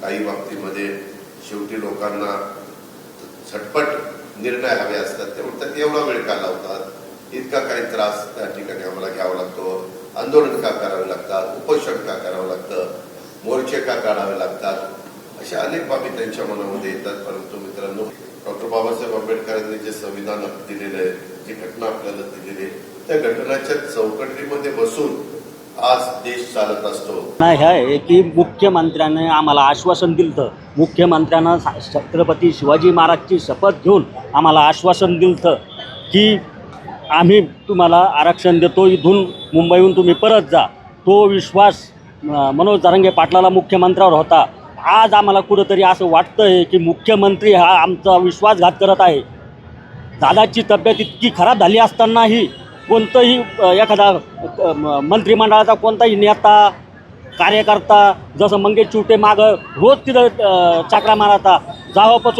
काही बाबतीमध्ये शेवटी लोकांना झटपट निर्णय हवे असतात. ते म्हणतात एवढा वेळ का लावतात? इतका काही त्रास त्या ठिकाणी आम्हाला घ्यावा लागतो. आंदोलन का करावे लागतात? उपोषण का करावं लागतं? मोर्चे का काढावे लागतात? अशा अनेक बाबी त्यांच्या मनामध्ये येतात. परंतु मित्रांनो डॉक्टर बाबासाहेब आंबेडकरांनी जे संविधान दिलेलं आहे जी घटना आपल्याला दिलेली आहे त्या घटनाच्या चौकटीमध्ये बसून आज देश चालत असतो. नाही हे आहे की मुख्यमंत्र्याने आम्हाला आश्वासन दिलं मुख्यमंत्र्यानं छत्रपती शिवाजी महाराजची शपथ घेऊन आम्हाला आश्वासन दिलं की आम्ही तुम्हाला आरक्षण देतो. इथून मुंबईहून तुम्ही परत जा. तो विश्वास मनोज तरंगे पाटलाला मुख्यमंत्र्यावर होता. आज आम्हाला कुठंतरी असं वाटतं आहे की मुख्यमंत्री हा आमचा विश्वासघात करत आहे. दादाची तब्येत इतकी खराब झाली असतानाही कोणतंही एखादा म- मंत्रिमंडळाचा कोणताही नेता कार्यकर्ता जसं मंगेश चिवटे मागं रोज तिथं चाकरा चक्रा मारायचा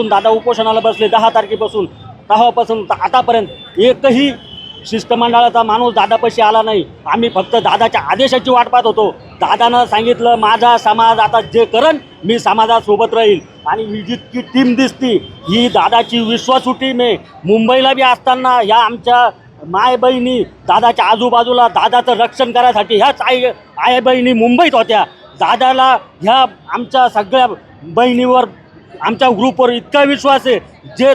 दादा उपोषणाला बसले दहा तारखेपासून. तेव्हापासून आतापर्यंत एकही शिष्टमंडळाचा माणूस दादापाशी आला नाही. आम्ही फक्त दादाच्या आदेशाची वाट पाहत होतो. दादानं सांगितलं माझा समाज आता जे करण मी समाजासोबत राहील. आणि ही जितकी टीम दिसती ही दादाची विश्वासू टीम आहे. मुंबईला बी असताना ह्या आमच्या माय बहिणी दादाच्या आजूबाजूला दादाचं रक्षण करायसाठी ह्याच आई आई बहिणी मुंबईत होत्या. दादाला ह्या आमच्या सगळ्या बहिणीवर आमच्या ग्रुपवर इतका विश्वास आहे जे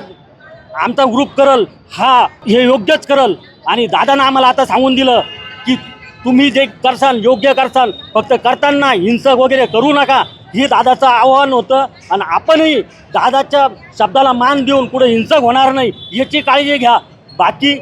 आमचा ग्रुप करल हा हे योग्यच करल. आणि दादानं आम्हाला आता सांगून दिलं की तुम्ही जे करसाल योग्य करसाल फक्त करताना हिंसक वगैरे करू नका. ही दादाचं आव्हान होतं. आणि आपणही दादाच्या शब्दाला मान देऊन पुढे हिंसक होणार नाही याची काळजी घ्या. बाकी